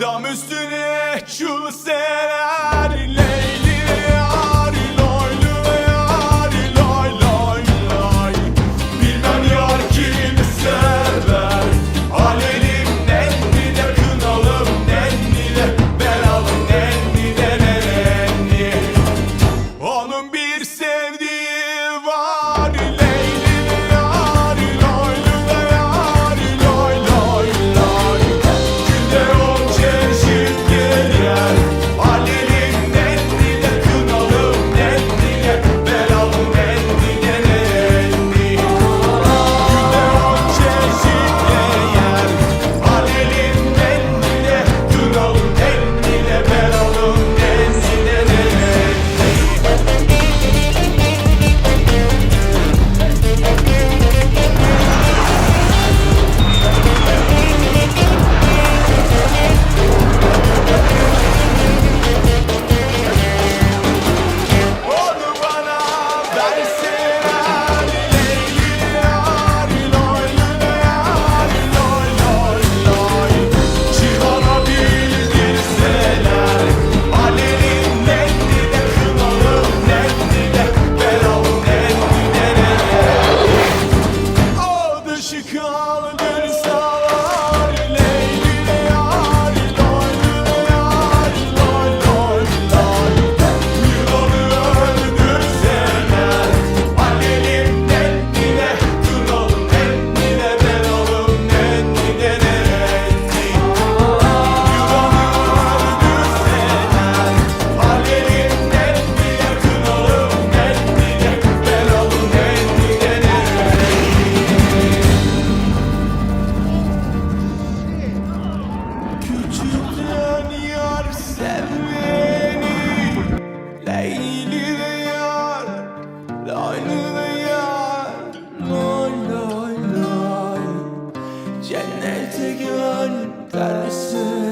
Dam üstüne çul Cennete gönderseler